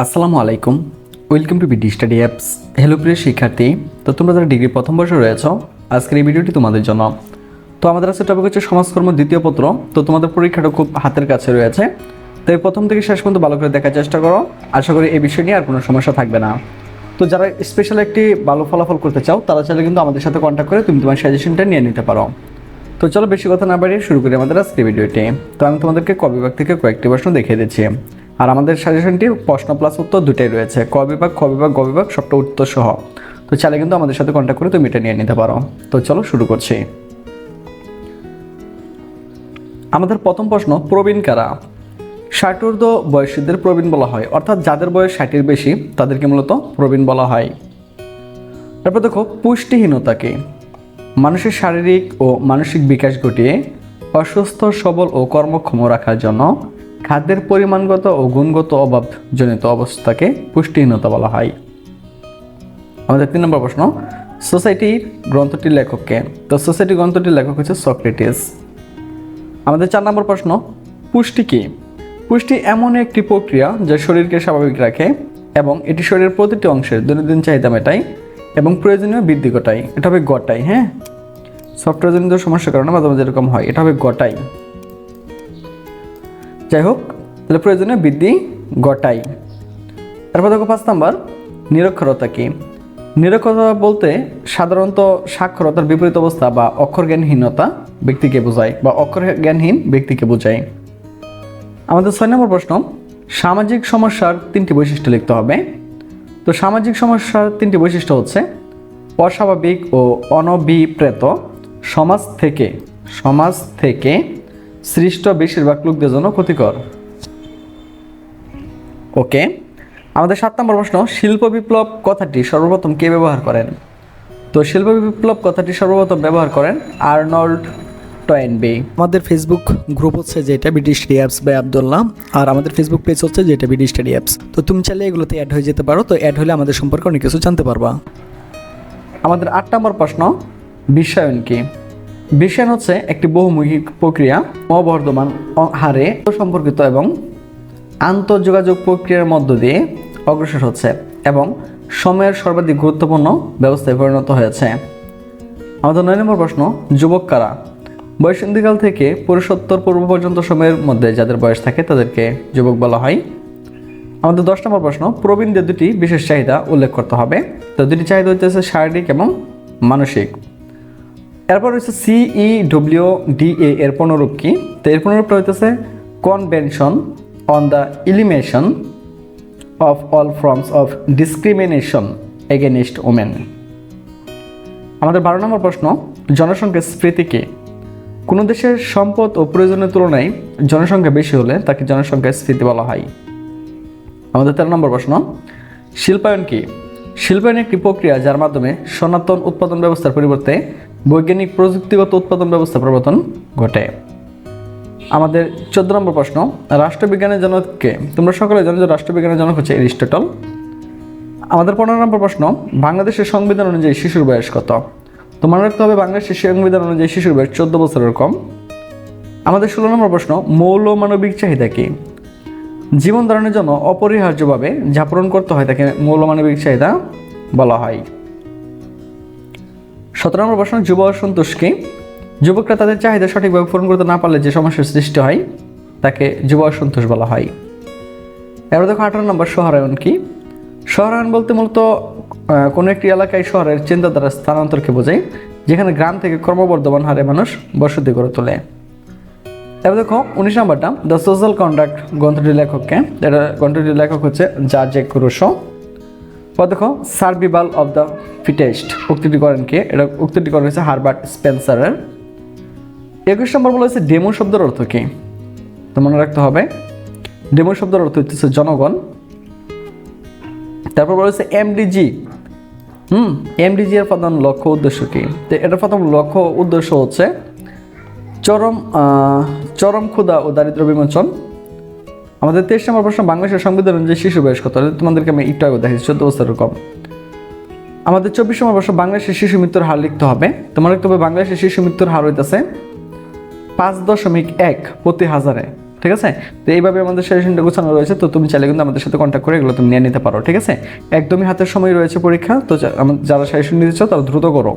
আসসালামু আলাইকুম। Welcome to BD study apps hello প্রিয় শিক্ষার্থী। তো তোমরা যারা ডিগ্রি প্রথম বর্ষে রয়েছ, আজকের এই ভিডিওটি তোমাদের জন্য। তো আমাদের আজকে টপিক হচ্ছে সমাজকর্ম দ্বিতীয় পত্র। তো তোমাদের পরীক্ষাটা খুব হাতের কাছে রয়েছে। তো এই প্রথম থেকে শেষ পর্যন্ত ভালো করে দেখার চেষ্টা করো। আশা করি এই বিষয় নিয়ে আর কোনো সমস্যা থাকবে না। তো যারা স্পেশাল একটি ভালো ফলাফল করতে চাও, তারা চাইলে কিন্তু আমাদের সাথে কন্ট্যাক্ট করে তুমি তোমার সাজেশনটা নিয়ে নিতে পারো। তো চলো বেশি কথা না বাড়িয়ে শুরু করি আমাদের আজকে ভিডিওটি। তো আমি তোমাদেরকে কবিভাগ থেকে কয়েকটি প্রশ্ন দেখিয়ে দিচ্ছি। আর আমাদের সাজেশনটি প্রশ্ন প্লাস উত্তর দুটাই রয়েছে। ক বিভাগ, খ বিভাগ, গ বিভাগ, সবটা উত্তর সহ তো চাইলে কিন্তু আমাদের সাথে কন্ট্যাক্ট করে তুমি এটা নিয়ে নিতে পারো। তো চলো শুরু করছি। আমাদের প্রথম প্রশ্ন, প্রবীণ কারা? ষাটোর্ধ বয়সীদের প্রবীণ বলা হয়। অর্থাৎ যাদের বয়স ষাটের বেশি, তাদেরকে মূলত প্রবীণ বলা হয়। তারপর দেখো পুষ্টিহীনতাকে মানুষের শারীরিক ও মানসিক বিকাশ ঘটিয়ে অসুস্থ, সবল ও কর্মক্ষম রাখার জন্য খাদ্যের পরিমাণগত ও গুণগত অভাবজনিত অবস্থাকে পুষ্টিহীনতা বলা হয়। আমাদের তিন নম্বর প্রশ্ন, সোসাইটির গ্রন্থটির লেখককে। তো সোসাইটি গ্রন্থটির লেখক হচ্ছে সক্রেটিস। আমাদের চার নম্বর প্রশ্ন, পুষ্টি কি? পুষ্টি এমন একটি প্রক্রিয়া যা শরীরকে স্বাভাবিক রাখে এবং এটি শরীরের প্রতিটি অংশের দৈনন্দিন চাহিদা মেটায় এবং প্রয়োজনীয় বৃদ্ধি ঘটায়। এটা হবে গটাই হ্যাঁ? সফটওয়্যারজনিত সমস্যার কারণে মাঝে মাঝে এরকম হয়। এটা হবে গটাই যাই হোক তাহলে প্রয়োজনীয় বৃদ্ধি ঘটাই তারপর দেখো পাঁচ নাম্বার, নিরক্ষরতা কি? নিরক্ষরতা বলতে সাধারণত সাক্ষরতার বিপরীত অবস্থা বা অক্ষর জ্ঞানহীনতা ব্যক্তিকে বোঝায় বা অক্ষর জ্ঞানহীন ব্যক্তিকে বোঝায়। আমাদের ছয় নম্বর প্রশ্ন, সামাজিক সমস্যার তিনটি বৈশিষ্ট্য লিখতে হবে। তো সামাজিক সমস্যার তিনটি বৈশিষ্ট্য হচ্ছে, অস্বাভাবিক ও অনভিপ্রেত সমাজ থেকে সমাজ থেকে সৃষ্ট বেশিরভাগ লোকদের জন্য ক্ষতিকর। ওকে আমাদের সাত নম্বর প্রশ্ন শিল্প বিপ্লব কথাটি সর্বপ্রথম কে ব্যবহার করেন? তো শিল্প বিপ্লব কথাটি সর্বপ্রথম ব্যবহার করেন আর্নল্ড টয়েনবি। আমাদের ফেসবুক গ্রুপ হচ্ছে যেটা ব্রিটিশ অ্যাপস বাই আবদুল্লাহ আর আমাদের ফেসবুক পেজ হচ্ছে যেটা ব্রিটিশ স্টাডি অ্যাপস তো তুমি চাইলে এগুলোতে অ্যাড হয়ে যেতে পারো তো অ্যাড হলে আমাদের সম্পর্কে অনেক কিছু জানতে পারবা। আমাদের আট নম্বর প্রশ্ন বিশ্বায়ন কি? বিশ্বায়ন হচ্ছে একটি বহুমুখী প্রক্রিয়া, অবর্ধমান হারে সম্পর্কিত এবং আন্তঃযোগাযোগ প্রক্রিয়ার মধ্য দিয়ে অগ্রসর হচ্ছে এবং সময়ের সর্বাধিক গুরুত্বপূর্ণ ব্যবস্থায় পরিণত হয়েছে। আমাদের নয় নম্বর প্রশ্ন, যুবক কারা? বয়সন্ধিকাল থেকে পুরুষোত্তর পূর্ব পর্যন্ত সময়ের মধ্যে যাদের বয়স থাকে তাদেরকে যুবক বলা হয়। আমাদের দশ নম্বর প্রশ্ন, প্রবীণদের দুটি বিশেষ চাহিদা উল্লেখ করতে হবে। তো দুটি চাহিদা হচ্ছে শারীরিক এবং মানসিক। এরপর হচ্ছে সিই ডব্লিউ ডিএ এর পুনরূপ কি? তো এর পুনরূপটা হইতেছে convention on the elimination of all forms of discrimination against women আমাদের বারো নম্বর প্রশ্ন, জনসংখ্যার স্মৃতি কি? কোনো দেশের সম্পদ ও প্রয়োজনের তুলনায় জনসংখ্যা বেশি হলে তাকে জনসংখ্যার স্মৃতি বলা হয়। আমাদের তেরো নম্বর প্রশ্ন, শিল্পায়ন কি? শিল্পায়ন একটি প্রক্রিয়া যার মাধ্যমে সনাতন উৎপাদন ব্যবস্থার পরিবর্তে বৈজ্ঞানিক প্রযুক্তিগত উৎপাদন ব্যবস্থা প্রবর্তন ঘটে। আমাদের চোদ্দ নম্বর প্রশ্ন, রাষ্ট্রবিজ্ঞানের জনককে তোমরা সকলে জানো যে রাষ্ট্রবিজ্ঞানের জনক হচ্ছে এরিস্টটল। আমাদের পনেরো নম্বর প্রশ্ন, বাংলাদেশের সংবিধান অনুযায়ী শিশুর বয়স কত? তো মনে রাখতে হবে বাংলাদেশের সংবিধান অনুযায়ী শিশুর বয়স চোদ্দ বছরের কম। আমাদের ষোলো নম্বর প্রশ্ন, মৌল মানবিক চাহিদা কি? জীবন ধারণের জন্য অপরিহার্যভাবে যা পূরণ করতে হয় তাকে মৌলমানবিক চাহিদা বলা হয়। সতেরো নম্বর প্রশ্ন, যুব অসন্তোষ কি? যুবকরা তাদের চাহিদা সঠিকভাবে পূরণ করতে না পারলে যে সমস্যার সৃষ্টি হয়, তাকে যুব অসন্তোষ বলা হয়। এবার দেখো আঠারো নম্বর শহরায়ন কি? শহরায়ন বলতে মূলত কোনো একটি এলাকায় শহরের চিন্তাধারা স্থানান্তরকে বোঝায়, যেখানে গ্রাম থেকে ক্রমবর্ধমান হারে মানুষ বসতি গড়ে তোলে। এবার দেখো উনিশ নম্বরটা, দ্য সোশ্যাল কন্ডাক্ট গ্রন্থটির লেখককে এটা গ্রন্থটির লেখক হচ্ছে যা জে কুরুশো পর দেখো সার্ভিভাল অফ দ্য ফিটেস্ট উক্তিটি করেন কে? এটা উক্তিটি করেন হচ্ছে হারবার্ট স্পেন্সারের। একুশ নম্বর বলা হচ্ছে ডেমো শব্দের অর্থ কি? তো মনে রাখতে হবে, ডেমো শব্দের অর্থ হচ্ছে জনগণ। তারপর বলা হচ্ছে এমডিজি। হুম, এমডিজি এর প্রধান লক্ষ্য উদ্দেশ্য কি? তো এটার প্রথম লক্ষ্য উদ্দেশ্য হচ্ছে, চরম চরম ক্ষুধা ও দারিদ্র বিমোচন। আমাদের তেইশ নম্বর প্রশ্ন, বাংলাদেশের সংবিধান অনুযায়ী শিশু বয়স কত? তোমাদেরকে আমি একটু আগে দেখেছি চোদ্দ বছরের কম আমাদের চব্বিশ নম্বর প্রশ্ন, বাংলাদেশের শিশু মৃত্যুর হার লিখতে হবে। তোমার লিখতে হবে, বাংলাদেশের শিশু মৃত্যুর হার হইতেছে পাঁচ দশমিক এক প্রতি হাজারে, ঠিক আছে? তো এইভাবে আমাদের সাজেশনটা গোছানো রয়েছে, তো তুমি চাইলে কিন্তু আমাদের সাথে কন্ট্যাক্ট করে এগুলো তুমি নিয়ে নিতে পারো, ঠিক আছে? একদমই হাতের সময় রয়েছে পরীক্ষা, তো যারা সাজেশন নিতে চাও, তারা দ্রুত করো।